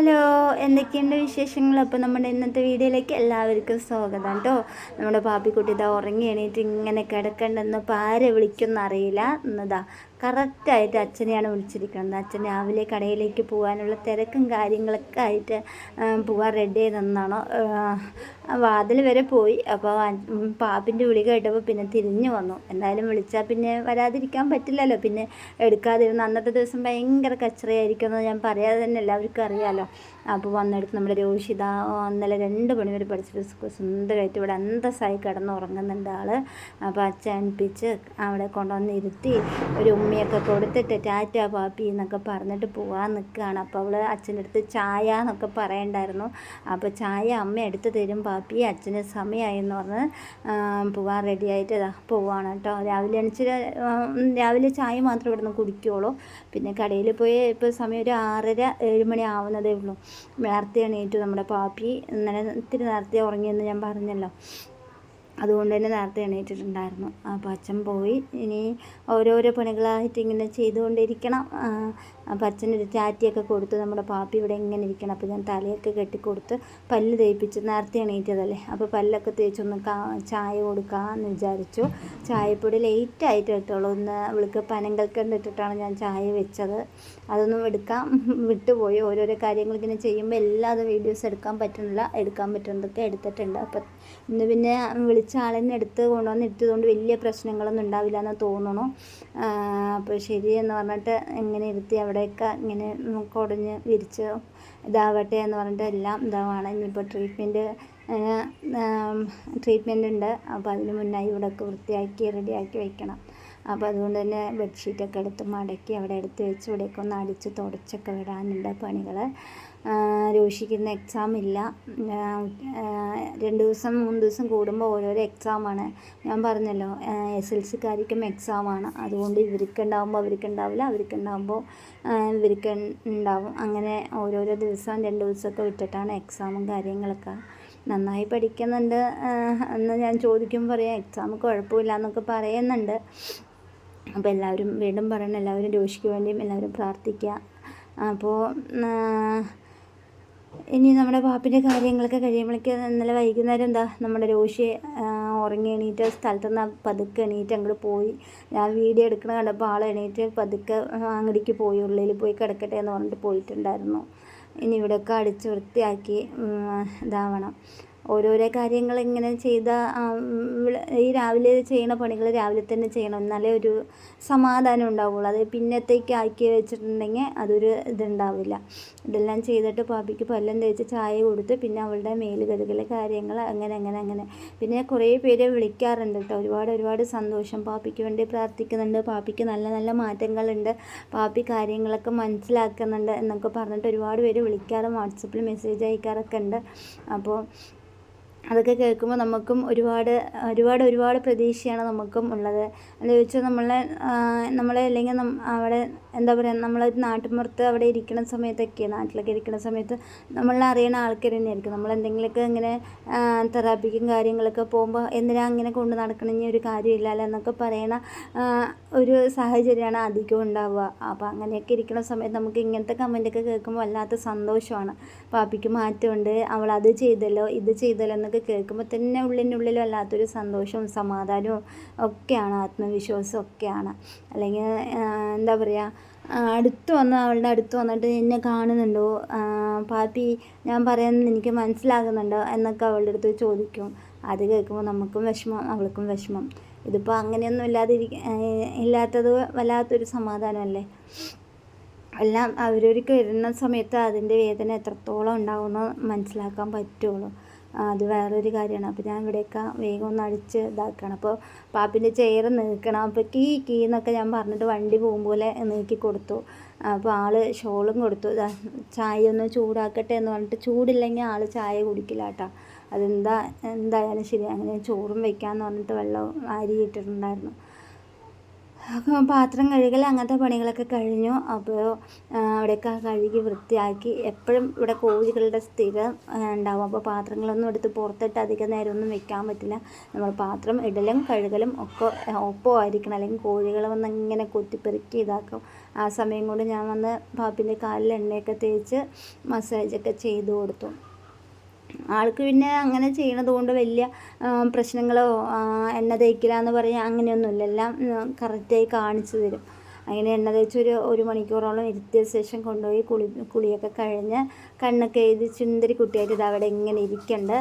Hello എന്തൊക്കെയുണ്ട് വിശേഷങ്ങൾ? അപ്പോൾ നമ്മുടെ ഇന്നത്തെ വീഡിയോയിലേക്ക് എല്ലാവർക്കും സ്വാഗതം കേട്ടോ നമ്മുടെ പാപ്പിക്കുട്ടി ഇതാ ഉറങ്ങി എണീറ്റ് ഇങ്ങനെ കിടക്കണ്ടെന്ന് ആരെ വിളിക്കുമെന്ന് അറിയില്ല. എന്നതാ കറക്റ്റായിട്ട് അച്ഛനെയാണ് വിളിച്ചിരിക്കുന്നത്. അച്ഛൻ രാവിലെ കടയിലേക്ക് പോകാനുള്ള തിരക്കും കാര്യങ്ങളൊക്കെ ആയിട്ട് പോകാൻ റെഡി ചെയ്തെന്നാണ് വാതിൽ വരെ പോയി. അപ്പോൾ പാപ്പിന്റെ വിളി കേട്ടപ്പോൾ പിന്നെ തിരിഞ്ഞു വന്നു. എന്തായാലും വിളിച്ചാൽ പിന്നെ വരാതിരിക്കാൻ പറ്റില്ലല്ലോ. പിന്നെ എടുക്കാതിരുന്ന അന്നത്തെ ദിവസം ഭയങ്കര കച്ചറയായിരിക്കുമെന്ന് ഞാൻ പറയാതെ തന്നെ എല്ലാവർക്കും അറിയാമല്ലോ അപ്പോൾ വന്നെടുത്ത് നമ്മുടെ രോഷിത ഇന്നലെ രണ്ട് മണി വരെ പഠിച്ചിട്ട് സുന്ദരമായിട്ട് ഇവിടെ അന്തസ്സായി കിടന്ന് ഉറങ്ങുന്നുണ്ട് ആൾ അപ്പോൾ അച്ഛൻ അനുപ്പിച്ച് അവിടെ കൊണ്ടുവന്ന് ഇരുത്തി ഒരു ഉമ്മയൊക്കെ കൊടുത്തിട്ട് ടാറ്റ പാപ്പി എന്നൊക്കെ പറഞ്ഞിട്ട് പോകാൻ നിൽക്കുകയാണ് അപ്പോൾ അവൾ അച്ഛന്റെ അടുത്ത് ചായ എന്നൊക്കെ പറയണ്ടായിരുന്നു. അപ്പോൾ ചായ അമ്മ എടുത്ത് തരും അച്ഛന് സമയമായി എന്ന് പറഞ്ഞ് പോവാൻ റെഡിയായിട്ട് ഇതാ പോവാണ് കേട്ടോ രാവിലെ എണിച്ച് രാവിലെ ചായ മാത്രം ഇവിടുന്ന് കുടിക്കുകയുള്ളൂ പിന്നെ കടയിൽ പോയി ഇപ്പോൾ സമയം ഒരു ആറര ഏഴ് മണി ആവുന്നതേ ഉള്ളൂ. നേരത്തെ എണീറ്റു നമ്മുടെ പാപ്പി. ഇന്നലെ ഇത്തിരി നേരത്തെ ഉറങ്ങിയെന്ന് ഞാൻ പറഞ്ഞല്ലോ. അതുകൊണ്ട് തന്നെ നേരത്തെ എണീറ്റിട്ടുണ്ടായിരുന്നു. അപ്പോൾ അച്ഛൻ പോയി. ഇനി ഓരോരോ പണികളായിട്ട് ഇങ്ങനെ ചെയ്തുകൊണ്ടിരിക്കണം. അപ്പം അച്ഛനൊരു ടാറ്റിയൊക്കെ കൊടുത്ത് നമ്മുടെ പാപ്പി ഇവിടെ ഇങ്ങനെ ഇരിക്കണം. അപ്പോൾ ഞാൻ തലയൊക്കെ കെട്ടിക്കൊടുത്ത് പല്ല് തേപ്പിച്ച് നേരത്തെ എണീറ്റതല്ലേ. അപ്പോൾ പല്ലൊക്കെ തേച്ചൊന്ന് കാ ചായ കൊടുക്കാമെന്ന് വിചാരിച്ചു. ചായപ്പൊടി ലേറ്റായിട്ട് ഇട്ടുള്ളൂ ഒന്ന് വിളിക്ക് പനങ്കൽക്കണ്ട് ഇട്ടിട്ടാണ് ഞാൻ ചായ വെച്ചത്. അതൊന്നും എടുക്കാം. വിട്ടുപോയി. ഓരോരോ കാര്യങ്ങൾ ഇങ്ങനെ ചെയ്യുമ്പോൾ എല്ലാ അത് വീഡിയോസ് എടുക്കാൻ പറ്റുന്നില്ല. എടുക്കാൻ പറ്റുന്നതൊക്കെ എടുത്തിട്ടുണ്ട്. അപ്പം ഇന്ന് പിന്നെ വിളിച്ച ആളെന്നെ എടുത്ത് കൊണ്ടുവന്ന് ഇരുത്തിയതുകൊണ്ട് വലിയ പ്രശ്നങ്ങളൊന്നും ഉണ്ടാവില്ല എന്ന് തോന്നണു അപ്പോൾ ശരിയെന്ന് പറഞ്ഞിട്ട് ഇങ്ങനെ ഇരുത്തി അവിടെയൊക്കെ ഇങ്ങനെ കുടഞ്ഞ് വിരിച്ച് ഇതാവട്ടെ എന്ന് പറഞ്ഞിട്ട് എല്ലാം ഇതാവാണ്. ഇനിയിപ്പോൾ ട്രീറ്റ്മെന്റ് ട്രീറ്റ്മെന്റ് ഉണ്ട്. അപ്പോൾ അതിന് മുന്നായി ഇവിടെയൊക്കെ വൃത്തിയാക്കി റെഡിയാക്കി വയ്ക്കണം അപ്പോൾ അതുകൊണ്ട് തന്നെ ബെഡ്ഷീറ്റൊക്കെ എടുത്ത് മടക്കി അവിടെ എടുത്ത് വെച്ച് ഇവിടെയൊക്കെ ഒന്ന് അടിച്ച് തുടച്ചൊക്കെ വിടാനുണ്ട് പണികൾ രോഷിക്കുന്ന എക്സാം ഇല്ല. രണ്ട് ദിവസം മൂന്ന് ദിവസം കൂടുമ്പോൾ ഓരോരോ എക്സാമാണ് ഞാൻ പറഞ്ഞല്ലോ എസ് എൽ സിക്കാർക്കും എക്സാമാണ് അതുകൊണ്ട് ഇവർക്ക് ഉണ്ടാകുമ്പോൾ അവർക്ക് ഉണ്ടാവില്ല അവർക്ക് ഉണ്ടാകുമ്പോൾ ഇവർക്ക് ഉണ്ടാവും അങ്ങനെ ഓരോരോ ദിവസം രണ്ട് ദിവസമൊക്കെ വിട്ടിട്ടാണ് എക്സാമും കാര്യങ്ങളൊക്കെ നന്നായി പഠിക്കുന്നുണ്ട്. എന്ന് ഞാൻ ചോദിക്കുമ്പോൾ പറയാം എക്സാം കുഴപ്പമില്ല എന്നൊക്കെ പറയുന്നുണ്ട്. അപ്പോൾ എല്ലാവരും വീണ്ടും പറയണം എല്ലാവരും രോഷിക്ക് വേണ്ടിയും എല്ലാവരും പ്രാർത്ഥിക്കുക അപ്പോൾ ഇനി നമ്മുടെ പാപ്പിന്റെ കാര്യങ്ങളൊക്കെ കഴിയുമ്പോഴേക്ക് ഇന്നലെ വൈകുന്നേരം എന്താ നമ്മുടെ രോഷി ഉറങ്ങി എണീറ്റ് സ്ഥലത്ത് നിന്ന് പതുക്കെ എണീറ്റ് അങ്ങോട്ട് പോയി. ഞാൻ വീഡിയോ എടുക്കണ കണ്ടപ്പോൾ ആൾ എണീറ്റ് പതുക്കെ അങ്ങടിക്ക് പോയി ഉള്ളിൽ പോയി കിടക്കട്ടെ എന്ന് പറഞ്ഞിട്ട് പോയിട്ടുണ്ടായിരുന്നു. ഇനി ഇവിടെയൊക്കെ അടിച്ച് വൃത്തിയാക്കി ഇതാവണം. ഓരോരോ കാര്യങ്ങൾ ഇങ്ങനെ ചെയ്ത ഈ രാവിലെ ചെയ്യണ പണികൾ രാവിലെ തന്നെ ചെയ്യണം. എന്നാലേ ഒരു സമാധാനം ഉണ്ടാവുള്ളൂ. അത് പിന്നത്തേക്ക് ആക്കി വെച്ചിട്ടുണ്ടെങ്കിൽ അതൊരു ഇതുണ്ടാവില്ല. ഇതെല്ലാം ചെയ്തിട്ട് പാപ്പിക്ക് പല്ലം തേച്ച് ചായ കൊടുത്ത് പിന്നെ അവളുടെ മേൽ കഴുകൽ കാര്യങ്ങൾ അങ്ങനെ അങ്ങനെ അങ്ങനെ. പിന്നെ കുറേ പേര് വിളിക്കാറുണ്ട് കേട്ടോ. ഒരുപാട് ഒരുപാട് സന്തോഷം. പാപ്പിക്ക് വേണ്ടി പ്രാർത്ഥിക്കുന്നുണ്ട്. പാപ്പിക്ക് നല്ല നല്ല മാറ്റങ്ങളുണ്ട്. പാപ്പി കാര്യങ്ങളൊക്കെ മനസ്സിലാക്കുന്നുണ്ട് എന്നൊക്കെ പറഞ്ഞിട്ട് ഒരുപാട് പേര് വിളിക്കാറും. വാട്സപ്പിൽ മെസ്സേജ് അയക്കാറൊക്കെ ഉണ്ട്. അപ്പോൾ അതൊക്കെ കേൾക്കുമ്പോൾ നമുക്കും ഒരുപാട് ഒരുപാട് ഒരുപാട് പ്രതീക്ഷയാണ് നമുക്കും ഉള്ളത്. എന്ന് ചോദിച്ചാൽ നമ്മളെ നമ്മളെ അല്ലെങ്കിൽ അവിടെ എന്താ പറയുക നമ്മളൊരു നാട്ടുമ്പുറത്ത് അവിടെ ഇരിക്കുന്ന സമയത്തൊക്കെ നാട്ടിലൊക്കെ ഇരിക്കുന്ന സമയത്ത് നമ്മളെ അറിയുന്ന ആൾക്കാർ തന്നെയായിരിക്കും. നമ്മൾ എന്തെങ്കിലുമൊക്കെ ഇങ്ങനെ തെറാപ്പിക്കും കാര്യങ്ങളൊക്കെ പോകുമ്പോൾ എന്തിനാ അങ്ങനെ കൊണ്ട് നടക്കണമെങ്കിൽ ഒരു കാര്യമില്ലല്ലോ എന്നൊക്കെ പറയണ ഒരു സാഹചര്യമാണ് അധികം ഉണ്ടാവുക. അപ്പോൾ അങ്ങനെയൊക്കെ ഇരിക്കുന്ന സമയത്ത് നമുക്ക് ഇങ്ങനത്തെ കമന്റൊക്കെ കേൾക്കുമ്പോൾ വല്ലാത്ത സന്തോഷമാണ്. പാപ്പിക്ക് മാറ്റമുണ്ട്. അവൾ അത് ചെയ്തല്ലോ ഇത് ചെയ്തല്ലോ എന്നൊക്കെ കേൾക്കുമ്പോൾ തന്നെ ഉള്ളിനുള്ളിൽ വല്ലാത്തൊരു സന്തോഷവും സമാധാനവും ഒക്കെയാണ് ആത്മവിശ്വാസം ഒക്കെയാണ്. അല്ലെങ്കിൽ എന്താ പറയുക അടുത്ത് വന്ന് അവളുടെ അടുത്ത് വന്നിട്ട് എന്നെ കാണുന്നുണ്ടോ? പാപ്പി ഞാൻ പറയുന്നത് എനിക്ക് മനസ്സിലാകുന്നുണ്ടോ? എന്നൊക്കെ അവളുടെ അടുത്ത് ചോദിക്കും. അത് കേൾക്കുമ്പോൾ നമുക്കും വിഷമം അവൾക്കും വിഷമം. ഇതിപ്പോൾ അങ്ങനെയൊന്നും ഇല്ലാതിരിക്ക ഇല്ലാത്തത് വല്ലാത്തൊരു സമാധാനമല്ലേ? എല്ലാം അവരവർക്ക് വരുന്ന സമയത്ത് അതിന്റെ വേദന എത്രത്തോളം ഉണ്ടാകുമെന്ന് മനസ്സിലാക്കാൻ പറ്റുള്ളൂ. അത് വേറൊരു കാര്യമാണ്. അപ്പോൾ ഞാൻ ഇവിടെയൊക്കെ വേഗം ഒന്ന് അടിച്ച് ഇതാക്കണം. അപ്പോൾ പാപ്പിന്റെ ചെയർ നീക്കണം. അപ്പോൾ കീ കീ എന്നൊക്കെ ഞാൻ പറഞ്ഞിട്ട് വണ്ടി പോകുമ്പോലെ പോലെ നീക്കി കൊടുത്തു. അപ്പോൾ ആൾ ഷോളും കൊടുത്തു. ചായ ഒന്ന് ചൂടാക്കട്ടെ എന്ന് പറഞ്ഞിട്ട് ചൂടില്ലെങ്കിൽ ആൾ ചായ കുടിക്കില്ല കേട്ടോ. അതെന്താ എന്തായാലും ശരി. അങ്ങനെ ചോറും വെക്കാമെന്ന് പറഞ്ഞിട്ട് വെള്ളം അരി ഇട്ടിട്ടുണ്ടായിരുന്നു പാത്രം കഴുകൽ അങ്ങനത്തെ പണികളൊക്കെ കഴിഞ്ഞു. അപ്പോൾ അവിടെയൊക്കെ കഴുകി വൃത്തിയാക്കി. എപ്പോഴും ഇവിടെ കോഴികളുടെ സ്ഥിരം ഉണ്ടാവും. അപ്പോൾ പാത്രങ്ങളൊന്നും എടുത്ത് പുറത്തിട്ട് അധികം നേരമൊന്നും വെക്കാൻ പറ്റില്ല. നമ്മൾ പാത്രം ഇടലും കഴുകലും ഒക്കെ ഒപ്പമായിരിക്കണം. അല്ലെങ്കിൽ കോഴികൾ വന്ന് ഇങ്ങനെ കൊത്തിപ്പെറുക്കി ഇതാക്കും. ആ സമയം കൊണ്ട് ഞാൻ വന്ന് പാപ്പിന്റെ കാലിൽ എണ്ണയൊക്കെ തേച്ച് മസാജൊക്കെ ചെയ്തു കൊടുത്തു. ആൾക്ക് പിന്നെ അങ്ങനെ ചെയ്യണത് കൊണ്ട് വലിയ പ്രശ്നങ്ങളോ എണ്ണ തേക്കില്ല എന്ന് പറയാൻ അങ്ങനെയൊന്നുമില്ല. എല്ലാം കറക്റ്റായി കാണിച്ചു തരും. അങ്ങനെ എണ്ണ തേച്ച് ഒരു ഒരു മണിക്കൂറോളം ഇരുത്തിയ ശേഷം കൊണ്ടുപോയി കുളി കുളിയൊക്കെ കഴിഞ്ഞ് കണ്ണൊക്കെ എഴുതി ചുന്ദരി കുട്ടിയായിട്ട് ഇത് അവിടെ ഇങ്ങനെ ഇരിക്കണ്ട്.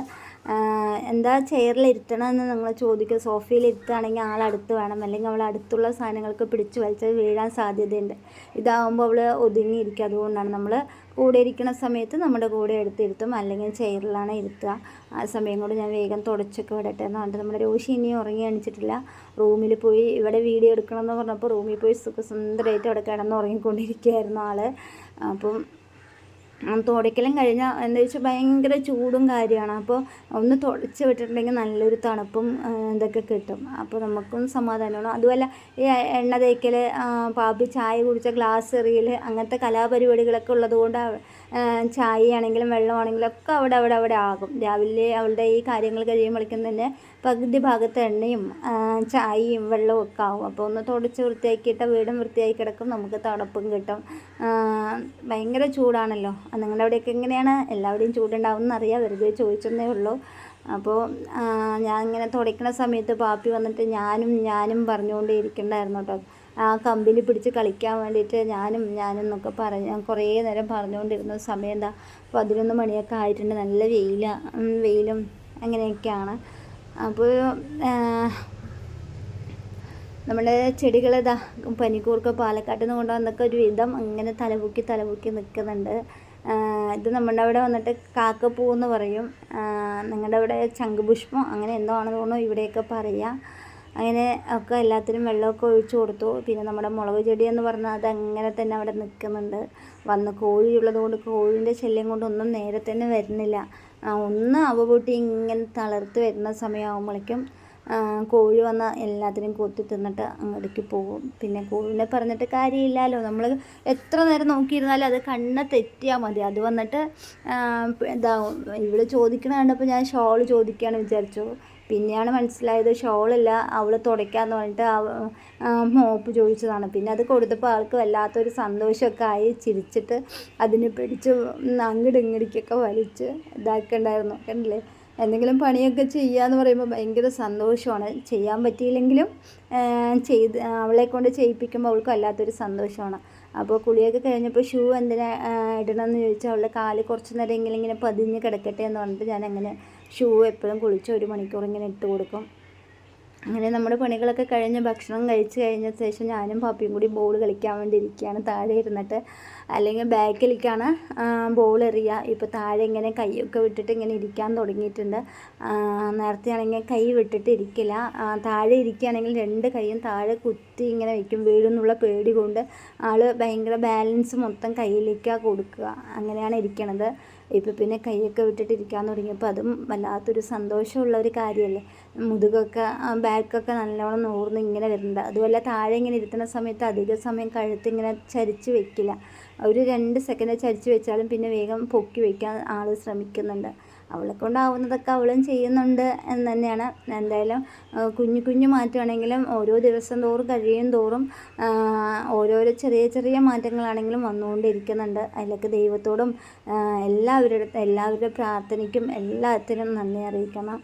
എന്താ ചെയറിൽ ഇരുത്തണമെന്ന് നിങ്ങൾ ചോദിക്കുക സോഫയിൽ ഇരുത്തുകയാണെങ്കിൽ ആളടുത്ത് വേണം. അല്ലെങ്കിൽ അവൾ അടുത്തുള്ള സാധനങ്ങൾക്ക് പിടിച്ച് വലിച്ചത് വീഴാൻ സാധ്യതയുണ്ട്. ഇതാവുമ്പോൾ അവൾ ഒതുങ്ങിയിരിക്കുക അതുകൊണ്ടാണ് നമ്മൾ കൂടെ ഇരിക്കുന്ന സമയത്ത് നമ്മുടെ കൂടെ എടുത്തിരുത്തും അല്ലെങ്കിൽ ചെയറിലാണ് ഇരുത്തുക. ആ സമയം കൊണ്ട് ഞാൻ വേഗം തുടച്ചൊക്കെ വിടട്ടെ എന്ന് പറഞ്ഞിട്ട് നമ്മുടെ രോഷി ഇനിയും ഉറങ്ങി അണിച്ചിട്ടില്ല റൂമിൽ പോയി ഇവിടെ വീഡിയോ എടുക്കണം എന്ന് പറഞ്ഞപ്പോൾ റൂമിൽ പോയി സുഖസുന്ദരമായിട്ട് അവിടെ കിടന്ന് ഉറങ്ങിക്കൊണ്ടിരിക്കുകയായിരുന്നു ആൾ അപ്പം തുടയ്ക്കലും കഴിഞ്ഞാൽ എന്താ വെച്ചാൽ ഭയങ്കര ചൂടും കാര്യമാണ്. അപ്പോൾ ഒന്ന് തുടച്ച് വിട്ടിട്ടുണ്ടെങ്കിൽ നല്ലൊരു തണുപ്പും ഇതൊക്കെ കിട്ടും. അപ്പോൾ നമുക്കും സമാധാനമാണ് അതുമല്ല ഈ എണ്ണ തേക്കൽ പാപ്പി ചായ കുടിച്ച ഗ്ലാസ് എറിയൽ അങ്ങനത്തെ കലാപരിപാടികളൊക്കെ ഉള്ളതുകൊണ്ട് ചായയാണെങ്കിലും വെള്ളമാണെങ്കിലും ഒക്കെ അവിടെ അവിടെ അവിടെ ആകും. രാവിലെ അവളുടെ ഈ കാര്യങ്ങൾ കഴിയുമ്പോഴേക്കും തന്നെ പകുതി ഭാഗത്ത് എണ്ണയും ചായയും വെള്ളവും ഒക്കെ ആകും അപ്പോൾ ഒന്ന് തുടച്ച് വൃത്തിയാക്കിയിട്ട് വീടും വൃത്തിയായി കിടക്കും. നമുക്ക് തണുപ്പും കിട്ടും. ഭയങ്കര ചൂടാണല്ലോ. നിങ്ങളുടെ അവിടെയൊക്കെ എങ്ങനെയാണ്? എല്ലാവരുടെയും ചൂടുണ്ടാവും എന്നറിയാം വെറുതെ ചോദിച്ചെന്നേ ഉള്ളൂ. അപ്പോൾ ഞാൻ ഇങ്ങനെ തുടയ്ക്കുന്ന സമയത്ത് പാപ്പി വന്നിട്ട് ഞാനും ഞാനും പറഞ്ഞുകൊണ്ടേ ഇരിക്കണ്ടായിരുന്നു കേട്ടോ. ആ കമ്പിൽ പിടിച്ച് കളിക്കാൻ വേണ്ടിയിട്ട് ഞാനും ഞാനും എന്നൊക്കെ പറഞ്ഞ് കുറേ നേരം പറഞ്ഞുകൊണ്ടിരുന്ന സമയം എന്താ പതിനൊന്ന് മണിയൊക്കെ ആയിട്ടുണ്ട്. നല്ല വെയില വെയിലും അങ്ങനെയൊക്കെയാണ്. അപ്പോൾ നമ്മുടെ ചെടികൾ ഇതാ പനിക്കൂർക്ക പാലക്കാട്ടിൽ നിന്ന് കൊണ്ടുവന്നൊക്കെ ഒരു വിധം അങ്ങനെ തലപൊക്കി തലപൊക്കി നിൽക്കുന്നുണ്ട്. ഇത് നമ്മുടെ അവിടെ വന്നിട്ട് കാക്കപ്പൂ എന്ന് പറയും നിങ്ങളുടെ അവിടെ ശംഖുപുഷ്പം അങ്ങനെ എന്തോ ആണെന്ന് തോന്നുന്നു ഇവിടെയൊക്കെ പറയുക. അങ്ങനെ ഒക്കെ എല്ലാത്തിനും വെള്ളമൊക്കെ ഒഴിച്ചു കൊടുത്തു. പിന്നെ നമ്മുടെ മുളക് ചെടി എന്ന് പറഞ്ഞാൽ അതങ്ങനെ തന്നെ അവിടെ നിൽക്കുന്നുണ്ട്. വന്ന് കോഴി ഉള്ളത് കൊണ്ട് കോഴിന്റെ ശല്യം കൊണ്ടൊന്നും നേരെ തന്നെ വരുന്നില്ല. ഒന്ന് അവപൂട്ടി ഇങ്ങനെ തളർത്ത് വരുന്ന സമയമാകുമ്പോഴേക്കും കോഴി വന്ന എല്ലാത്തിനും കൊത്തി തിന്നിട്ട് അങ്ങോട്ടേക്ക് പോകും. പിന്നെ കോഴിനെ പറഞ്ഞിട്ട് കാര്യമില്ലല്ലോ. നമ്മൾ എത്ര നേരം നോക്കിയിരുന്നാലും അത് കണ്ണ തെറ്റിയാൽ മതി. അത് വന്നിട്ട് ഇതാവും ഇവിടെ ചോദിക്കണ കണ്ടപ്പോൾ ഞാൻ ഷോൾ ചോദിക്കുകയാണ് വിചാരിച്ചു. പിന്നെയാണ് മനസ്സിലായത് ഷോളല്ല അവൾ തുടയ്ക്കാന്ന് പറഞ്ഞിട്ട് മോപ്പ് ചോദിച്ചതാണ്. പിന്നെ അത് കൊടുത്തപ്പോൾ ആൾക്ക് വല്ലാത്തൊരു സന്തോഷമൊക്കെ ആയി. ചിരിച്ചിട്ട് അതിനെ പിടിച്ച് അങ്ങോട്ട് ഇങ്ങടിക്കൊക്കെ വലിച്ച് ഇതാക്കണ്ടായിരുന്നു. കണ്ടില്ലേ? എന്തെങ്കിലും പണിയൊക്കെ ചെയ്യാന്ന് പറയുമ്പോൾ ഭയങ്കര സന്തോഷമാണ്. ചെയ്യാൻ പറ്റിയില്ലെങ്കിലും ചെയ്ത് അവളെ കൊണ്ട് ചെയ്യിപ്പിക്കുമ്പോൾ അവൾക്ക് വല്ലാത്തൊരു സന്തോഷമാണ്. അപ്പോൾ കുളിയൊക്കെ കഴിഞ്ഞപ്പോൾ ഷൂ എന്തിനാ ഇടണമെന്ന് ചോദിച്ചാൽ അവളുടെ കാൽ കുറച്ച് നേരം ഇങ്ങനെ ഇങ്ങനെ പതിഞ്ഞ് കിടക്കട്ടെ എന്ന് പറഞ്ഞിട്ട് ഞാൻ അങ്ങനെ ഷൂ എപ്പോഴും കുളിച്ച് ഒരു മണിക്കൂർ ഇങ്ങനെ ഇട്ട് കൊടുക്കും. അങ്ങനെ നമ്മുടെ പണികളൊക്കെ കഴിഞ്ഞ് ഭക്ഷണം കഴിച്ച് കഴിഞ്ഞ ശേഷം ഞാനും പാപ്പിയും കൂടി ബോൾ കളിക്കാൻ വേണ്ടി ഇരിക്കുകയാണ്. താഴെ ഇരുന്നിട്ട് അല്ലെങ്കിൽ ബാക്കിലേക്കാണ് ബോൾ എറിയുക. ഇപ്പോൾ താഴെ ഇങ്ങനെ കൈയൊക്കെ വിട്ടിട്ട് ഇങ്ങനെ ഇരിക്കാൻ തുടങ്ങിയിട്ടുണ്ട്. നേരത്തെ ആണെങ്കിൽ കൈ വിട്ടിട്ട് ഇരിക്കില്ല. താഴെ ഇരിക്കുകയാണെങ്കിൽ രണ്ട് കൈയും താഴെ കുത്തി ഇങ്ങനെ വയ്ക്കും വീഴുന്നുള്ള പേടി കൊണ്ട് ആൾ ഭയങ്കര ബാലൻസ് മൊത്തം കയ്യിലേക്കാണ് കൊടുക്കുക. അങ്ങനെയാണ് ഇരിക്കണത്. ഇപ്പം പിന്നെ കൈയൊക്കെ വിട്ടിട്ട് ഇരിക്കാൻ തുടങ്ങിയപ്പോൾ അതും വല്ലാത്തൊരു സന്തോഷമുള്ള ഒരു കാര്യമല്ലേ? മുതുകൊക്കെ ബാക്കൊക്കെ നല്ലോണം നൂർന്ന് ഇങ്ങനെ വരുന്നുണ്ട്. അതുപോലെ താഴെ ഇങ്ങനെ ഇരുത്തുന്ന സമയത്ത് അധിക സമയം കഴുത്ത് ഇങ്ങനെ ചരിച്ച് വെക്കില്ല. ഒരു രണ്ട് സെക്കൻഡ് ചരിച്ച് വെച്ചാലും പിന്നെ വേഗം പൊക്കി വയ്ക്കാൻ ആൾ ശ്രമിക്കുന്നുണ്ട്. അവളെ കൊണ്ടാവുന്നതൊക്കെ അവളും ചെയ്യുന്നുണ്ട് എന്ന് തന്നെയാണ്. എന്തായാലും കുഞ്ഞു കുഞ്ഞു മാറ്റമാണെങ്കിലും ഓരോ ദിവസം തോറും കഴിയും തോറും ഓരോരോ ചെറിയ ചെറിയ മാറ്റങ്ങളാണെങ്കിലും വന്നുകൊണ്ടിരിക്കുന്നുണ്ട്. അതിലൊക്കെ ദൈവത്തോടും എല്ലാവരുടെ എല്ലാവരുടെ പ്രാർത്ഥനയ്ക്കും എല്ലാത്തിനും നന്ദി അറിയിക്കണം.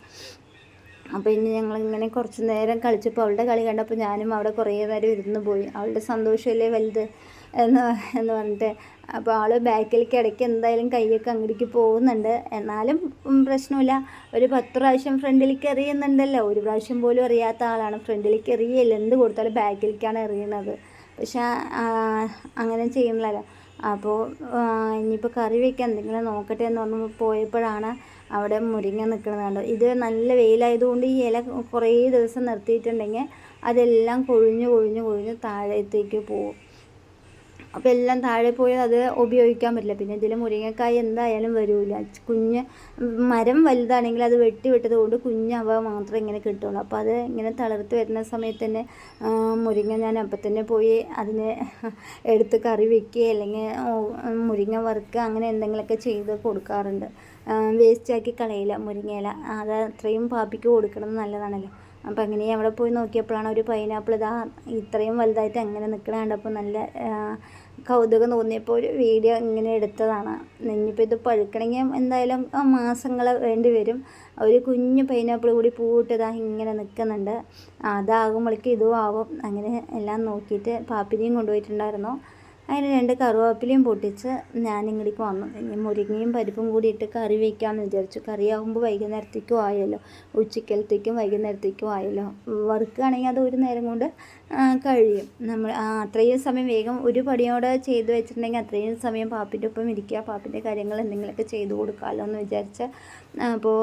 അപ്പോൾ ഇനി ഞങ്ങളിങ്ങനെ കുറച്ച് നേരം കളിച്ചപ്പോൾ അവളുടെ കളി കണ്ടപ്പോൾ ഞാനും അവിടെ കുറേ നേരം ഇരുന്ന് പോയി. അവളുടെ സന്തോഷമല്ലേ വലുത് എന്ന് എന്ന് പറഞ്ഞിട്ട് അപ്പോൾ ആൾ ബാക്കിലേക്ക് ഇടയ്ക്ക് എന്തായാലും കൈയൊക്കെ അങ്ങോട്ടേക്ക് പോകുന്നുണ്ട്. എന്നാലും പ്രശ്നമില്ല. ഒരു പത്ത് പ്രാവശ്യം ഫ്രണ്ടിലേക്ക് എറിയുന്നുണ്ടല്ലോ. ഒരു പ്രാവശ്യം പോലും അറിയാത്ത ആളാണ്. ഫ്രണ്ടിലേക്ക് എറിയില്ല. എന്ത് കൊടുത്താലും ബാക്കിലേക്കാണ് എറിയുന്നത് പക്ഷെ അങ്ങനെ ചെയ്യുന്നില്ലല്ലോ. അപ്പോൾ ഇനിയിപ്പോൾ കറി വയ്ക്കാൻ എന്തെങ്കിലും നോക്കട്ടെ എന്ന് പറഞ്ഞു പോയപ്പോഴാണ് അവിടെ മുരിങ്ങ നിൽക്കുന്നത് കണ്ടോ ഇത് നല്ല വെയിലായതുകൊണ്ട് ഈ ഇല കുറേ ദിവസം നിർത്തിയിട്ടുണ്ടെങ്കിൽ അതെല്ലാം കൊഴിഞ്ഞ് കൊഴിഞ്ഞ് കൊഴിഞ്ഞ് താഴത്തേക്ക് പോകും. അപ്പോൾ എല്ലാം താഴെ പോയി അത് ഉപയോഗിക്കാൻ പറ്റില്ല. പിന്നെ ഇതിൽ മുരിങ്ങക്കായ എന്തായാലും വരില്ല കുഞ്ഞ് മരം വലുതാണെങ്കിൽ അത് വെട്ടി വിട്ടത് കൊണ്ട് കുഞ്ഞവ മാത്രമേ ഇങ്ങനെ കിട്ടുള്ളൂ. അപ്പോൾ അത് ഇങ്ങനെ തളർത്ത് വരുന്ന സമയത്ത് തന്നെ മുരിങ്ങ ഞാൻ അപ്പം തന്നെ പോയി അതിനെ എടുത്ത് കറി വെക്കുക അല്ലെങ്കിൽ മുരിങ്ങ വറുക്കുക അങ്ങനെ എന്തെങ്കിലുമൊക്കെ ചെയ്ത് കൊടുക്കാറുണ്ട്. വേസ്റ്റാക്കി കളയില്ല മുരിങ്ങയില. അത് അത്രയും പാപ്പിക്ക് കൊടുക്കണം നല്ലതാണല്ലോ. അപ്പം അങ്ങനെ അവിടെ പോയി നോക്കിയപ്പോഴാണ് ഒരു പൈനാപ്പിൾ ഇതാ ഇത്രയും വലുതായിട്ട് അങ്ങനെ നിൽക്കണ കണ്ടപ്പോൾ നല്ല കൗതുകം തോന്നിയപ്പോൾ ഒരു വീഡിയോ ഇങ്ങനെ എടുത്തതാണ്. ഇനിയിപ്പോൾ ഇത് പഴുക്കണമെങ്കിൽ എന്തായാലും മാസങ്ങൾ വേണ്ടി വരും. ഒരു കുഞ്ഞു പൈനാപ്പിൾ കൂടി പൂവിട്ട് ഇതാ ഇങ്ങനെ നിൽക്കുന്നുണ്ട് അതാകുമ്പോഴേക്കും ഇതും ആവും. അങ്ങനെ എല്ലാം നോക്കിയിട്ട് പാപ്പിനെയും കൊണ്ടുപോയിട്ടുണ്ടായിരുന്നു. അതിന് രണ്ട് കറിവേപ്പിലയും പൊട്ടിച്ച് ഞാൻ ഇങ്ങോട്ടേക്ക് വന്നു. ഇനി മുരിങ്ങയും പരിപ്പും കൂടി ഇട്ട് കറി വയ്ക്കാമെന്ന് വിചാരിച്ചു. കറിയാകുമ്പോൾ വൈകുന്നേരത്തേക്കും ആയല്ലോ. ഉച്ചക്കലത്തേക്കും വൈകുന്നേരത്തേക്കും ആയല്ലോ. വറുക്കുകയാണെങ്കിൽ അത് ഒരു നേരം കൊണ്ട് കഴിയും. നമ്മൾ അത്രയും സമയം വേഗം ഒരു പടിയോടെ ചെയ്തു വെച്ചിട്ടുണ്ടെങ്കിൽ അത്രയും സമയം പാപ്പിന്റെ ഒപ്പം ഇരിക്കുക പാപ്പിന്റെ കാര്യങ്ങൾ എന്തെങ്കിലുമൊക്കെ ചെയ്ത് കൊടുക്കാമല്ലോ എന്ന് വിചാരിച്ച് അപ്പോൾ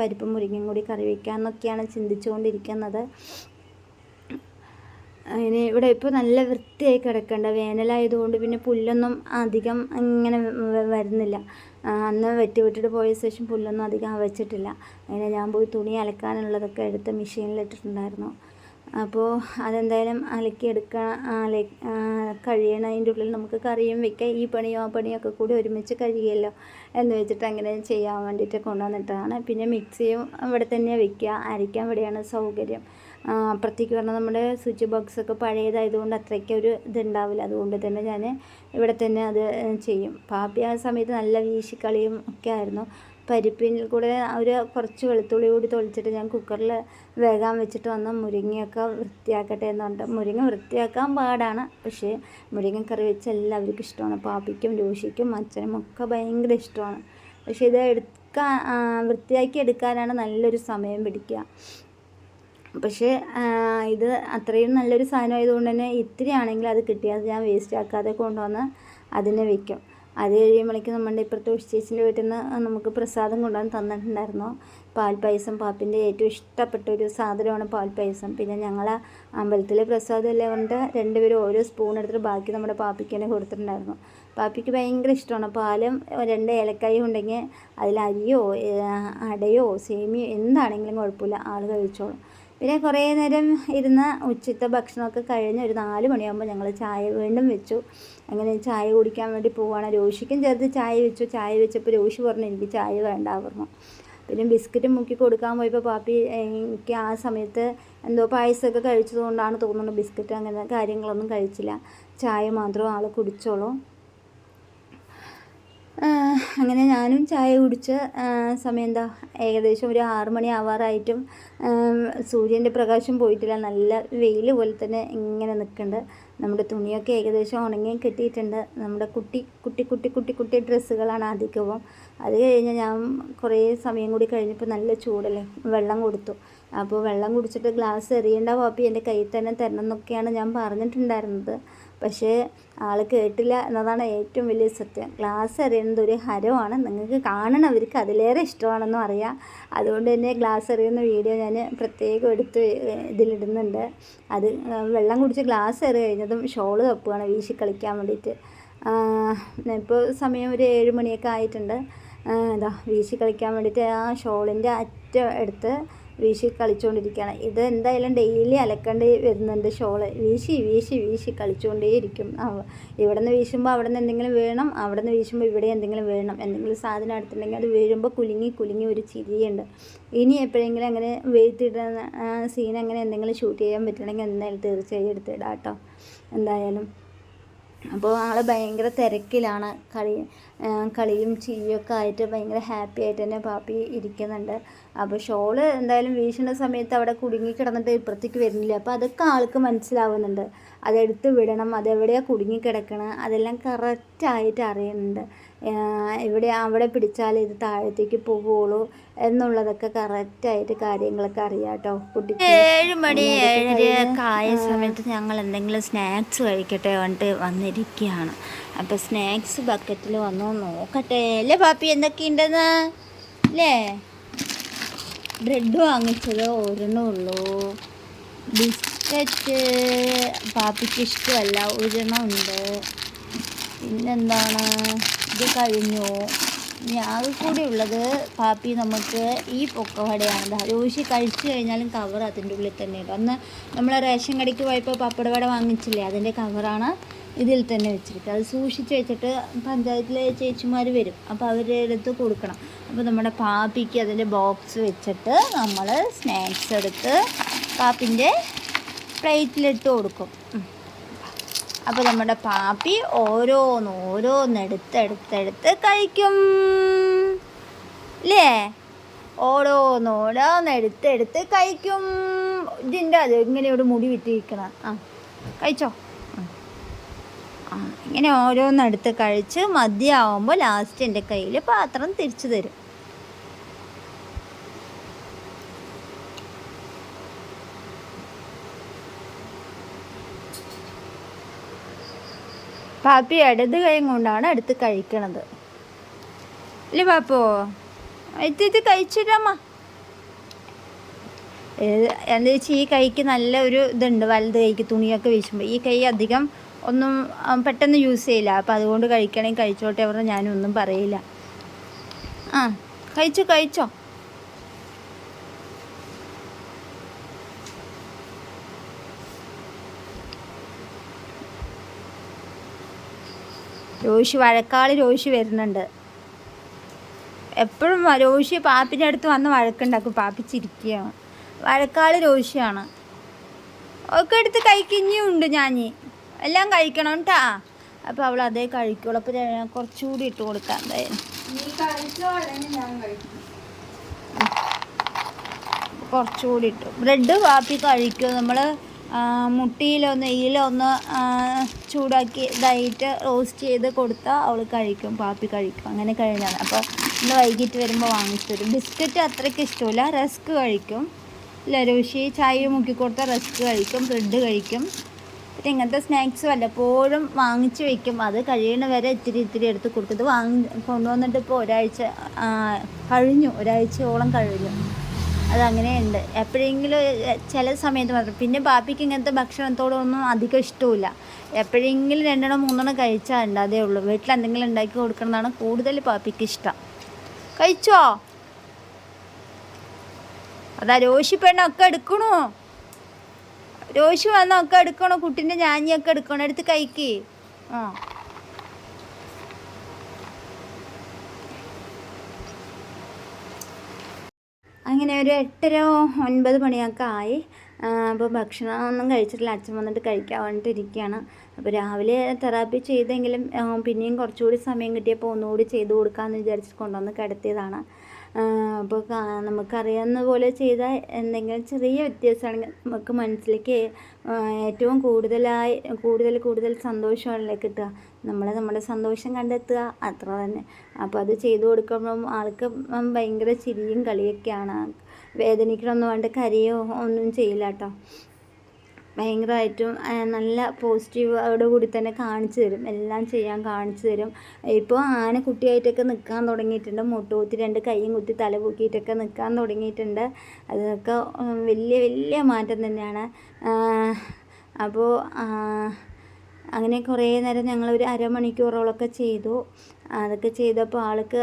പരിപ്പും മുരിങ്ങയും കൂടി കറി വയ്ക്കാമെന്നൊക്കെയാണ് ചിന്തിച്ചുകൊണ്ടിരിക്കുന്നത്. അതിന് ഇവിടെ ഇപ്പോൾ നല്ല വൃത്തിയായി കിടക്കേണ്ട. വേനലായതുകൊണ്ട് പിന്നെ പുല്ലൊന്നും അധികം ഇങ്ങനെ വരുന്നില്ല. അന്ന് വെട്ടി വിട്ടിട്ട് പോയ ശേഷം പുല്ലൊന്നും അധികം വെച്ചിട്ടില്ല. അങ്ങനെ ഞാൻ പോയി തുണി അലക്കാനുള്ളതൊക്കെ എടുത്ത് മെഷീനിലിട്ടിട്ടുണ്ടായിരുന്നു അപ്പോൾ അതെന്തായാലും അലക്കിയെടുക്കാൻ അല കഴിയണതിന്റെ ഉള്ളിൽ നമുക്ക് കറിയും വെക്കാം. ഈ പണിയും ആ പണിയും ഒക്കെ കൂടി ഒരുമിച്ച് കഴിയുമല്ലോ എന്ന് വെച്ചിട്ട് അങ്ങനെ ചെയ്യാൻ വേണ്ടിയിട്ട് കൊണ്ടുവന്നിട്ടാണ് പിന്നെ മിക്സിയും ഇവിടെ തന്നെ വെക്കുക. അരയ്ക്കാൻ ഇവിടെയാണ് സൗകര്യം. അപ്പുറത്തേക്ക് പറഞ്ഞാൽ നമ്മുടെ സ്വിച്ച് ബോക്സ് ഒക്കെ പഴയതായതുകൊണ്ട് അത്രയ്ക്ക് ഒരു ഇതുണ്ടാവില്ല. അതുകൊണ്ട് തന്നെ ഞാൻ ഇവിടെ തന്നെ അത് ചെയ്യും. പാപ്പി ആ സമയത്ത് നല്ല വീശിക്കളിയും ഒക്കെ ആയിരുന്നു. പരിപ്പിൽ കൂടെ ഒരു കുറച്ച് വെളുത്തുള്ളി കൂടി തൊളിച്ചിട്ട് ഞാൻ കുക്കറിൽ വേകാൻ വെച്ചിട്ട് വന്ന മുരിങ്ങയൊക്കെ വൃത്തിയാക്കട്ടെ എന്ന് പറഞ്ഞിട്ട് മുരിങ്ങ വൃത്തിയാക്കാൻ പാടാണ്. പക്ഷേ മുരിങ്ങ കറി വെച്ച് എല്ലാവർക്കും ഇഷ്ടമാണ്. പാപ്പിക്കും രൂഷിക്കും അച്ഛനും ഒക്കെ ഭയങ്കര ഇഷ്ടമാണ്. പക്ഷേ ഇത് എടുക്കാൻ വൃത്തിയാക്കി എടുക്കാനാണ് നല്ലൊരു സമയം പിടിക്കുക. പക്ഷേ ഇത് അത്രയും നല്ലൊരു സാധനം ആയതുകൊണ്ട് തന്നെ ഇത്തിരി ആണെങ്കിൽ അത് കിട്ടിയാൽ ഞാൻ വേസ്റ്റ് ആക്കാതെ കൊണ്ടുവന്ന് അതിനെ വെക്കും. അത് കഴിയുമ്പോഴേക്കും നമ്മുടെ ഇപ്പുറത്തെ ഉച്ചേച്ചിന്റെ വീട്ടിൽ നിന്ന് നമുക്ക് പ്രസാദം കൊണ്ടുവന്ന് തന്നിട്ടുണ്ടായിരുന്നു. പാൽപ്പായസം പാപ്പിന്റെ ഏറ്റവും ഇഷ്ടപ്പെട്ട ഒരു സാധനമാണ് പാൽപ്പായസം പിന്നെ ഞങ്ങൾ അമ്പലത്തിലെ പ്രസാദം എല്ലാം കൊണ്ട് രണ്ടുപേരും ഓരോ സ്പൂൺ എടുത്തിട്ട് ബാക്കി നമ്മുടെ പാപ്പിക്ക് തന്നെ കൊടുത്തിട്ടുണ്ടായിരുന്നു. പാപ്പിക്ക് ഭയങ്കര ഇഷ്ടമാണ്. പാലും രണ്ട് ഏലക്കായും ഉണ്ടെങ്കിൽ അതിൽ അരിയോ അടയോ സേമിയോ എന്താണെങ്കിലും കുഴപ്പമില്ല. ആൾ കഴിച്ചോളും. പിന്നെ കുറേ നേരം ഇരുന്ന് ഉച്ചത്തെ ഭക്ഷണമൊക്കെ കഴിഞ്ഞ് ഒരു നാല് മണിയാകുമ്പോൾ ഞങ്ങൾ ചായ വീണ്ടും വെച്ചു. അങ്ങനെ ചായ കുടിക്കാൻ വേണ്ടി പോവുകയാണ്. രോഷിക്കും ചേർത്ത് ചായ വെച്ചു. ചായ വെച്ചപ്പോൾ രോഷി പറഞ്ഞു എനിക്ക് ചായ വേണ്ട പറഞ്ഞു. പിന്നെ ബിസ്ക്കറ്റ് മുക്കി കൊടുക്കാൻ പോയപ്പോൾ പാപ്പി എനിക്ക് ആ സമയത്ത് എന്തോ പായസമൊക്കെ കഴിച്ചതുകൊണ്ടാണ് തോന്നുന്നത് ബിസ്ക്കറ്റ് അങ്ങനെ കാര്യങ്ങളൊന്നും കഴിച്ചില്ല. ചായ മാത്രം ആൾ കുടിച്ചോളൂ. അങ്ങനെ ഞാനും ചായ കുടിച്ച് സമയം എന്താ? ഏകദേശം ഒരു ആറ് മണി ആവാറായിട്ടും സൂര്യന്റെ പ്രകാശം പോയിട്ടില്ല. നല്ല വെയിൽ പോലെ തന്നെ ഇങ്ങനെ നിൽക്കുന്നുണ്ട് നമ്മുടെ തുണിയൊക്കെ ഏകദേശം ഉണങ്ങി കെട്ടിയിട്ടുണ്ട്. നമ്മുടെ കുട്ടി കുട്ടി കുട്ടി കുട്ടി കുട്ടി ഡ്രസ്സുകളാണ് അധികവും. അത് കഴിഞ്ഞ് ഞാൻ കുറേ സമയം കൂടി കഴിഞ്ഞപ്പോൾ നല്ല ചൂടല്ലേ? വെള്ളം കൊടുത്തു. അപ്പോൾ വെള്ളം കുടിച്ചിട്ട് ഗ്ലാസ് എറിയേണ്ട കോപ്പി എന്റെ കയ്യിൽ തന്നെ തരണം എന്നൊക്കെയാണ് ഞാൻ പറഞ്ഞിട്ടുണ്ടായിരുന്നത്. പക്ഷേ ആൾ കേട്ടില്ല എന്നതാണ് ഏറ്റവും വലിയ സത്യം. ഗ്ലാസ് എറിയുന്നത് ഒരു ഹരമാണ്. നിങ്ങൾക്ക് കാണണവർക്ക് അതിലേറെ ഇഷ്ടമാണെന്നും അറിയാം. അതുകൊണ്ട് തന്നെ ഗ്ലാസ് എറിയുന്ന വീഡിയോ ഞാൻ പ്രത്യേകം എടുത്ത് ഇതിലിടുന്നുണ്ട്. അത് വെള്ളം കുടിച്ച് ഗ്ലാസ് എറി കഴിഞ്ഞതും ഷോൾ തപ്പുകയാണ് വീശി കളിക്കാൻ വേണ്ടിയിട്ട്. ഇപ്പോൾ സമയം ഒരു ഏഴ് മണിയൊക്കെ ആയിട്ടുണ്ട്. എന്താ വീശി കളിക്കാൻ വേണ്ടിയിട്ട് ആ ഷോളിന്റെ അറ്റം എടുത്ത് വീശി കളിച്ചുകൊണ്ടിരിക്കുകയാണ് ഇത് എന്തായാലും ഡെയിലി അലക്കേണ്ടി വരുന്നുണ്ട് ഷോൾ. വീശി വീശി വീശി കളിച്ചുകൊണ്ടേയിരിക്കും ഇവിടെ നിന്ന് വീശുമ്പോൾ അവിടെ നിന്ന് എന്തെങ്കിലും വീഴണം അവിടെ നിന്ന് വീശുമ്പോൾ ഇവിടെ എന്തെങ്കിലും വീഴണം എന്തെങ്കിലും സാധനം എടുത്തിട്ടുണ്ടെങ്കിൽ അത് വീഴുമ്പോൾ കുലുങ്ങി കുലുങ്ങി ഒരു ചിരിയുണ്ട്. ഇനി എപ്പോഴെങ്കിലും അങ്ങനെ വീഴ്ത്തിയിടുന്ന സീൻ അങ്ങനെ എന്തെങ്കിലും ഷൂട്ട് ചെയ്യാൻ പറ്റുകയാണെങ്കിൽ എന്തായാലും തീർച്ചയായും എടുത്തിടാം കേട്ടോ. എന്തായാലും. അപ്പോൾ ആൾ ഭയങ്കര തിരക്കിലാണ്. കളി കളിയും ചിരിയൊക്കെ ആയിട്ട് ഭയങ്കര ഹാപ്പി ആയിട്ട് തന്നെ പാപ്പി ഇരിക്കുന്നുണ്ട്. അപ്പോൾ ഷോൾ എന്തായാലും വീശുന്ന സമയത്ത് അവിടെ കുടുങ്ങി കിടന്നിട്ട് ഇപ്പുറത്തേക്ക് വരുന്നില്ല. അപ്പോൾ അതൊക്കെ ആൾക്ക് മനസ്സിലാവുന്നുണ്ട്. അതെടുത്ത് വിടണം. അതെവിടെയാണ് കുടുങ്ങി കിടക്കണം? അതെല്ലാം കറക്റ്റായിട്ട് അറിയുന്നുണ്ട്. എവിടെ ഇവിടെ അവിടെ പിടിച്ചാൽ ഇത് താഴത്തേക്ക് പോകുള്ളൂ എന്നുള്ളതൊക്കെ കറക്റ്റായിട്ട് കാര്യങ്ങളൊക്കെ അറിയാം കേട്ടോ. കുട്ടി ഏഴ് മണി ഏഴര ആയ സമയത്ത് ഞങ്ങൾ എന്തെങ്കിലും സ്നാക്സ് കഴിക്കട്ടെ പറഞ്ഞിട്ട് വന്നിരിക്കുകയാണ്. അപ്പോൾ സ്നാക്സ് ബക്കറ്റിൽ വന്നു നോക്കട്ടെ. അല്ലേ പാപ്പി എന്തൊക്കെയുണ്ടെന്ന്? അല്ലേ? ബ്രെഡ് വാങ്ങിച്ചത് ഒരെണ്ണേ ഉള്ളൂ. ബിസ്ക്കറ്റ് പാപ്പിക്ക് ഇഷ്ടമല്ല ഒരെണ്ണം ഉണ്ട്. പിന്നെന്താണ്? ഇത് കഴിഞ്ഞു. ആകെ കൂടി ഉള്ളത് പാപ്പി നമുക്ക് ഈ പൊക്കവടയാണ്. രോഷി കഴിച്ചു കഴിഞ്ഞാലും കവർ അതിന്റെ ഉള്ളിൽ തന്നെ ഇടും അന്ന് നമ്മൾ റേഷൻ കടയ്ക്ക് പോയപ്പോൾ പപ്പടവട വാങ്ങിച്ചില്ലേ? അതിന്റെ കവറാണ് ഇതിൽ തന്നെ വെച്ചിരിക്കുക അത് സൂക്ഷിച്ച് വെച്ചിട്ട് പഞ്ചായത്തിലെ ചേച്ചിമാർ വരും. അപ്പോൾ അവരുടെ അടുത്ത് കൊടുക്കണം. അപ്പോൾ നമ്മുടെ പാപ്പിക്ക് അതിന്റെ ബോക്സ് വെച്ചിട്ട് നമ്മൾ സ്നാക്സ് എടുത്ത് പാപ്പിന്റെ പ്ലേറ്റിലിട്ട് കൊടുക്കും. അപ്പോൾ നമ്മുടെ പാപ്പി ഓരോന്ന് ഓരോന്നെടുത്തെടുത്തെടുത്ത് കഴിക്കും. അല്ലേ ഓരോന്ന് ഓരോന്നെടുത്തെടുത്ത് കഴിക്കും. ഇതിന്റെ അത് ഇങ്ങനെ ഇവിടെ മുടി വിട്ടിരിക്കണം? ആ കഴിച്ചോ? ഇങ്ങനെ ഓരോന്നെടുത്ത് കഴിച്ച് മതിയാവുമ്പോൾ ലാസ്റ്റ് എന്റെ കയ്യിൽ പാത്രം തിരിച്ചു തരും. പാപ്പി ഇടത് കൈ കൊണ്ടാണ് എടുത്ത് കഴിക്കണത്. ഇല്ല പാപ്പോ? ഇത് കഴിച്ചിട്ടമ്മ. എന്താ വെച്ചാൽ ഈ കൈക്ക് നല്ല ഒരു ഇതുണ്ട് വലത് കൈക്ക് തുണിയൊക്കെ വീശുമ്പോൾ ഈ കൈ അധികം ഒന്നും പെട്ടെന്ന് യൂസ് ചെയ്യില്ല. അപ്പം അതുകൊണ്ട് കഴിക്കണമെങ്കിൽ കഴിച്ചോട്ടെ അവർ ഞാനൊന്നും പറയില്ല. ആ കഴിച്ചോ കഴിച്ചോ. രോഷി വഴക്കാളി രോഷി വരുന്നുണ്ട്. എപ്പോഴും രോഷി പാപ്പിന്റെ അടുത്ത് വന്ന് വഴക്കുണ്ടാക്കും. പാപ്പി ചിരിക്കുകയാണ്. വഴക്കാളി രോഷിയാണ്. ഒക്കെ എടുത്ത് കഴിക്കുന്നുണ്ട് ഞാൻ എല്ലാം കഴിക്കണം കേട്ടാ അപ്പോൾ അവൾ അതേ കഴിക്കുള്ളൂ. അപ്പോൾ ഞാൻ കുറച്ചുകൂടി ഇട്ട് കൊടുക്കാം എന്തായാലും. നീ കഴിച്ചോ അല്ലെങ്കിൽ ഞാൻ കഴിക്കും. കുറച്ചുകൂടി ഇട്ടു. ബ്രെഡ് വാപ്പി കഴിക്കും. നമ്മൾ മുട്ടിയിലൊന്ന് ആ, ചൂടാക്കി ഇതായിട്ട് റോസ്റ്റ് ചെയ്ത് കൊടുത്താൽ അവൾ കഴിക്കും പാപ്പി കഴിക്കും. അങ്ങനെ കഴിഞ്ഞാണ് അപ്പോൾ ഇന്ന് വൈകിട്ട് വരുമ്പോൾ വാങ്ങിച്ചു തരും. ബിസ്ക്കറ്റ് അത്രയ്ക്ക് ഇഷ്ടമില്ല. റസ്ക് കഴിക്കും. ലരൂഷി ചായ മുക്കി കൊടുത്താൽ റസ്ക് കഴിക്കും ബ്രെഡ് കഴിക്കും. പിന്നെ ഇങ്ങനത്തെ സ്നാക്സ് വല്ലപ്പോഴും വാങ്ങിച്ചു വെക്കും. അത് കഴിയണ വരെ ഇത്തിരി ഇത്തിരി എടുത്ത് കൊടുക്കും. ഇത് വാങ്ങി കൊണ്ടുവന്നിട്ട് ഇപ്പോൾ ഒരാഴ്ച കഴിഞ്ഞു. ഒരാഴ്ചയോളം കഴിഞ്ഞു. അതങ്ങനെയുണ്ട് എപ്പോഴെങ്കിലും ചില സമയത്ത് മാത്രം. പിന്നെ ബാപ്പിക്ക് ഇങ്ങനത്തെ ഭക്ഷണത്തോടൊന്നും അധികം ഇഷ്ടമില്ല എപ്പോഴെങ്കിലും രണ്ടെണ്ണം മൂന്നെണ്ണം കഴിച്ചാൽ ഉണ്ടാതേ ഉള്ളൂ. വീട്ടിൽ എന്തെങ്കിലും ഉണ്ടാക്കി കൊടുക്കുന്നതാണ് കൂടുതൽ പാപ്പിക്ക് ഇഷ്ടം. കഴിച്ചോ? അതാ രോഷി പെണ്ണൊക്കെ എടുക്കണോ വന്ന? ഒക്കെ എടുക്കണോ? കുട്ടീന്റെ ഞാഞ്ഞിയൊക്കെ എടുക്കണോ? എടുത്ത് കഴിക്ക് ആ. അങ്ങനെ ഒരു എട്ടര ഒൻപത് മണിയൊക്കെ ആയി. അപ്പോൾ ഭക്ഷണം ഒന്നും കഴിച്ചിട്ടില്ല. അച്ഛൻ വന്നിട്ട് കഴിക്കാൻ വേണ്ടിയിട്ട് ഇരിക്കുകയാണ് അപ്പോൾ രാവിലെ തെറാപ്പി ചെയ്തെങ്കിലും പിന്നെയും കുറച്ചുകൂടി സമയം കിട്ടിയപ്പോൾ ഒന്നുകൂടി ചെയ്ത് കൊടുക്കാമെന്ന് വിചാരിച്ചിട്ട് കൊണ്ടുവന്ന് കിടത്തിയതാണ്. അപ്പോൾ നമുക്കറിയാവുന്ന പോലെ ചെയ്ത എന്തെങ്കിലും ചെറിയ വ്യത്യാസമാണെങ്കിൽ നമുക്ക് മനസ്സിലേക്ക് ഏറ്റവും കൂടുതലായി കൂടുതൽ കൂടുതൽ സന്തോഷമല്ലേ കിട്ടുക. നമ്മൾ നമ്മുടെ സന്തോഷം കണ്ടെത്തുക അത്ര തന്നെ. അപ്പോൾ അത് ചെയ്തു കൊടുക്കുമ്പം ആൾക്ക് ഭയങ്കര ചിരിയും കളിയൊക്കെയാണ്. വേദനിക്കണമെന്ന് വേണ്ട കരയോ ഒന്നും ചെയ്യില്ല കേട്ടോ. ഭയങ്കരമായിട്ടും നല്ല പോസിറ്റീവോടു കൂടി തന്നെ കാണിച്ചു തരും. എല്ലാം ചെയ്യാൻ കാണിച്ചു തരും. ഇപ്പോൾ ആന കുട്ടിയായിട്ടൊക്കെ നിൽക്കാൻ തുടങ്ങിയിട്ടുണ്ട്. മുട്ടുകുത്തി രണ്ട് കൈയും കുത്തി തല നിൽക്കാൻ തുടങ്ങിയിട്ടുണ്ട്. അതൊക്കെ വലിയ വലിയ മാറ്റം തന്നെയാണ്. അപ്പോൾ അങ്ങനെ കുറേ നേരം ഞങ്ങൾ ഞങ്ങളൊരു അരമണിക്കൂറോളൊക്കെ ചെയ്തു. അതൊക്കെ ചെയ്തപ്പോൾ ആൾക്ക്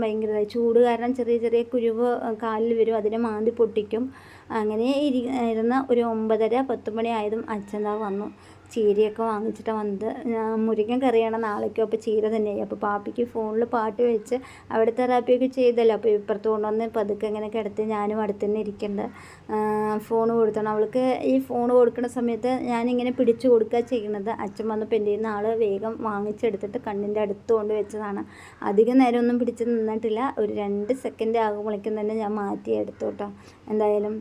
ഭയങ്കര ചൂട് കാരണം ചെറിയ ചെറിയ കുരുവ് കാലിൽ വരും. അതിനെ മാന്തി പൊട്ടിക്കും. അങ്ങനെ ഇരി ഇരുന്ന ഒരു ഒമ്പതര പത്ത് മണി ആയതും അച്ഛൻ വന്നു. ചീരയൊക്കെ വാങ്ങിച്ചിട്ട് വന്നത്. ഞാൻ മുരിങ്ങ കറിയാണ് നാളേക്കും അപ്പോൾ ചീര തന്നെയായി. അപ്പോൾ പാപ്പിക്ക് ഫോണിൽ പാട്ട് വെച്ച് അവിടെ തെറാപ്പിയൊക്കെ ചെയ്തല്ലോ. അപ്പോൾ ഇപ്പുറത്ത് കൊണ്ടുവന്ന് പതുക്കെ ഇങ്ങനെ കിടത്തി ഞാനും അടുത്ത് തന്നെ ഇരിക്കേണ്ട. ഫോൺ കൊടുത്തണം. അവൾക്ക് ഈ ഫോൺ കൊടുക്കുന്ന സമയത്ത് ഞാനിങ്ങനെ പിടിച്ചു കൊടുക്കുക ചെയ്യണത്. അച്ഛൻ വന്നപ്പോൾ എന്റെ ആൾ വേഗം വാങ്ങിച്ചെടുത്തിട്ട് കണ്ണിന്റെ അടുത്ത് കൊണ്ട് വെച്ചതാണ്. അധികം നേരം ഒന്നും പിടിച്ച് നിന്നിട്ടില്ല. ഒരു രണ്ട് സെക്കൻഡ് ആകുമ്പോഴേക്കും തന്നെ ഞാൻ മാറ്റി എടുത്തു കേട്ടോ എന്തായാലും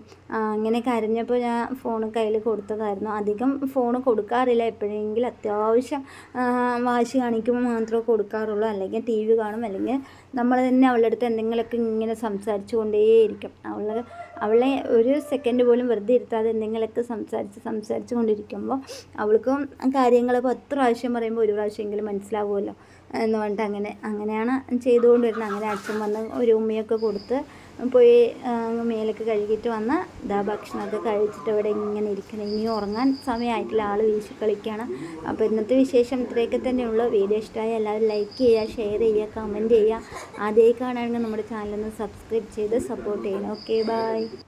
അങ്ങനെ കരഞ്ഞപ്പോൾ ഞാൻ ഫോൺ കയ്യിൽ കൊടുത്തതായിരുന്നു. അധികം ഫോൺ കൊടുക്കാറില്ല. എപ്പോഴെങ്കിലും അത്യാവശ്യം വാശി കാണിക്കുമ്പോൾ മാത്രമേ കൊടുക്കാറുള്ളൂ. അല്ലെങ്കിൽ ടി വി കാണും. അല്ലെങ്കിൽ നമ്മൾ തന്നെ അവളുടെ അടുത്ത് എന്തെങ്കിലുമൊക്കെ ഇങ്ങനെ സംസാരിച്ചു കൊണ്ടേയിരിക്കും. അവൾ അവളെ ഒരു സെക്കൻഡ് പോലും വെറുതെ ഇരുത്താതെ എന്തെങ്കിലുമൊക്കെ സംസാരിച്ച് സംസാരിച്ച് കൊണ്ടിരിക്കുമ്പോൾ അവൾക്കും കാര്യങ്ങൾ പത്ത് പ്രാവശ്യം പറയുമ്പോൾ ഒരു പ്രാവശ്യമെങ്കിലും മനസ്സിലാവുമല്ലോ എന്ന് പറഞ്ഞിട്ട് അങ്ങനെ അങ്ങനെയാണ് ചെയ്തുകൊണ്ട് വരുന്നത് അങ്ങനെ അച്ഛൻ വന്ന് ഒരു ഉമ്മയൊക്കെ കൊടുത്ത് പോയി മേലൊക്കെ കഴുകിയിട്ട് വന്ന് ഇതാ ഭക്ഷണമൊക്കെ കഴിച്ചിട്ട് ഇവിടെ ഇങ്ങനെ ഇരിക്കണം. ഇനി ഉറങ്ങാൻ സമയമായിട്ടില്ല. ആൾ വീശി കളിക്കുകയാണ് അപ്പോൾ ഇന്നത്തെ വിശേഷം ഇത്രയൊക്കെ തന്നെയുള്ളൂ. വീഡിയോ ഇഷ്ടമായ എല്ലാവരും ലൈക്ക് ചെയ്യുക ഷെയർ ചെയ്യുക കമന്റ് ചെയ്യുക. ആദ്യമായി കാണുകയാണെങ്കിൽ നമ്മുടെ ചാനലൊന്ന് സബ്സ്ക്രൈബ് ചെയ്ത് സപ്പോർട്ട് ചെയ്യണം. Okay bye